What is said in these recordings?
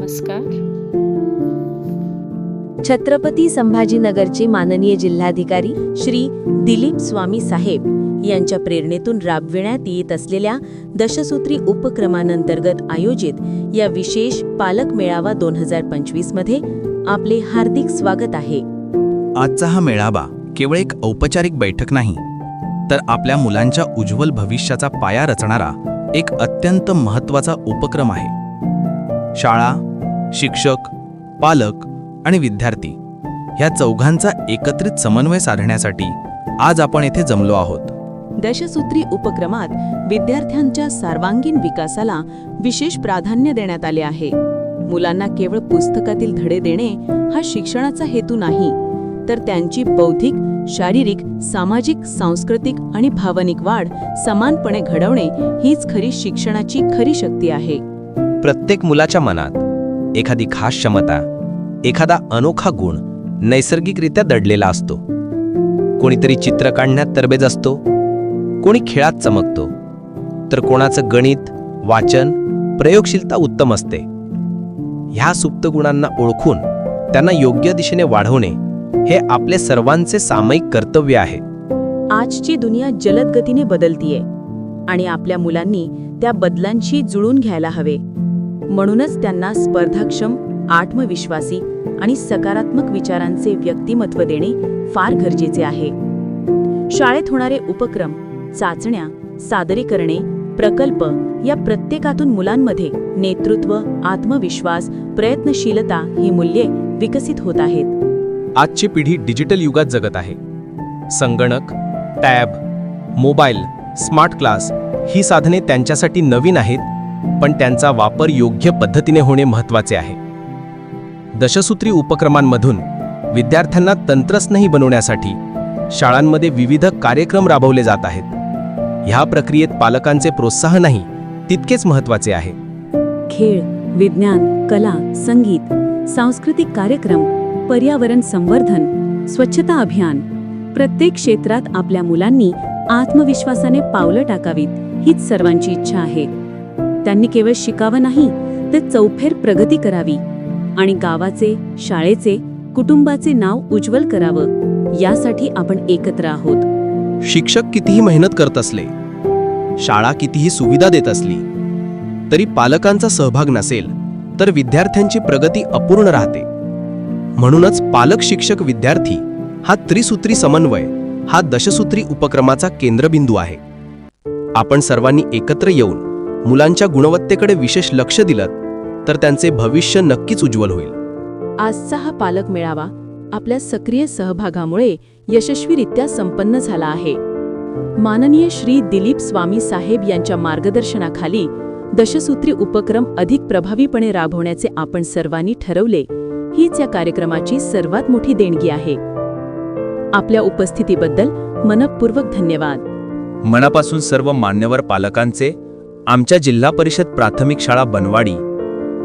नमस्कार. छत्रपती संभाजीनगरचे माननीय जिल्हाधिकारी श्री दिलीप स्वामी साहेब यांच्या प्रेरणेतून राबविण्यात येत असलेल्या दशसूत्री उपक्रमांतर्गत आयोजित या विशेष पालक मेळावा दोन हजार पंचवीसमध्ये आपले हार्दिक स्वागत आहे. आजचा हा मेळावा केवळ एक औपचारिक बैठक नाही तर आपल्या मुलांच्या उज्ज्वल भविष्याचा पाया रचणारा एक अत्यंत महत्त्वाचा उपक्रम आहे. शाळा शिक्षक पालक आणि विद्यार्थी ह्या चौघांचा एकत्रित समन्वय साधण्यासाठी आज आपण येथे जमलो आहोत. दशसूत्री उपक्रमात विद्यार्थ्यांच्या सर्वांगीण विकासाला विशेष प्राधान्य देण्यात आले आहे. मुलांना केवळ पुस्तकातील धडे देणे हा शिक्षणाचा हेतू नाही तर त्यांची बौद्धिक शारीरिक सामाजिक सांस्कृतिक आणि भावनिक वाढ समानपणे घडवणे हीच खरी शिक्षणाची खरी शक्ती आहे. प्रत्येक मुलाच्या मनात एखादी खास क्षमता एखादा अनोखा गुण नैसर्गिकरित्या दडलेला असतो. कोणीतरी चित्र काढण्यात तरबेज असतो कोणी खेळात चमकतो तर कोणाचं गणित वाचन प्रयोगशीलता उत्तम असते. ह्या सुप्त गुणांना ओळखून त्यांना योग्य दिशेने वाढवणे हे आपले सर्वांचे सामायिक कर्तव्य आहे. आजची दुनिया जलद गतीने बदलतीये आणि आपल्या मुलांनी त्या बदलांशी जुळून घ्यायला हवे. म्हणूनच त्यांना स्पर्धाक्षम आत्मविश्वासी आणि सकारात्मक विचारांचे व्यक्तिमत्व देणे फार गरजेचे आहे. शाळेत होणारे उपक्रम चाचण्या सादरीकरणे प्रकल्प या प्रत्येकातून मुलांमध्ये नेतृत्व आत्मविश्वास प्रयत्नशीलता ही मूल्ये विकसित होत आहेत. आजची पिढी डिजिटल युगात जगत आहे. संगणक टॅब मोबाईल स्मार्ट क्लास ही साधने त्यांच्यासाठी नवीन आहेत पण त्यांचा वापर योग्य पद्धतीने होणे महत्त्वाचे आहे. दशसूत्री उपक्रमांमधून विद्यार्थ्यांना तंत्रस्नेही बनवण्यासाठी शाळांमध्ये विविध कार्यक्रम राबवले जात आहेत. ह्या प्रक्रियेत पालकांचे प्रोत्साहनही तितकेच महत्त्वाचे आहे. खेळ विज्ञान कला संगीत सांस्कृतिक कार्यक्रम पर्यावरण संवर्धन स्वच्छता अभियान प्रत्येक क्षेत्रात आपल्या मुलांनी आत्मविश्वासाने पावलं टाकावीत हीच सर्वांची इच्छा आहे. त्यांनी केवळ शिकावं नाही तर चौफेर प्रगती करावी. आणि गावाचे शाळेचे कुटुंबाचे नाव उज्ज्वल करावं यासाठी आपण एकत्र आहोत. शिक्षक कितीही मेहनत करत असले शाळा कितीही सुविधा देत असली तरी पालकांचा सहभाग नसेल तर विद्यार्थ्यांची प्रगती अपूर्ण राहते. म्हणूनच पालक शिक्षक विद्यार्थी हा त्रिसूत्री समन्वय हा दशसूत्री उपक्रमाचा केंद्रबिंदू आहे. आपण सर्वांनी एकत्र येऊन मुलांच्या गुणवत्तेकडे विशेष लक्ष दिलं तर त्यांचे भविष्य नक्कीच उज्ज्वल होईल. आजचा हा पालक मेळावा आपल्या सक्रिय सहभागामुळे यशस्वीरित्या संपन्न झाला आहे. माननीय श्री दिलीप स्वामी साहेब यांच्या मार्गदर्शनाखाली दशसूत्री उपक्रम अधिक प्रभावीपणे राबवण्याचे आपण सर्वांनी ठरवले हीच या कार्यक्रमाची सर्वात मोठी देणगी आहे. आपल्या उपस्थितीबद्दल मनपूर्वक धन्यवाद. मनापासून सर्व मान्यवर पालकांचे आमच्या जिल्हा परिषद प्राथमिक शाळा बनवाडी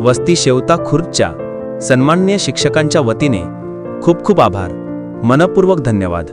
वस्ती शेवता खुर्दच्या सन्माननीय शिक्षकांच्या वतीने खूप खूप आभार. मनपूर्वक धन्यवाद.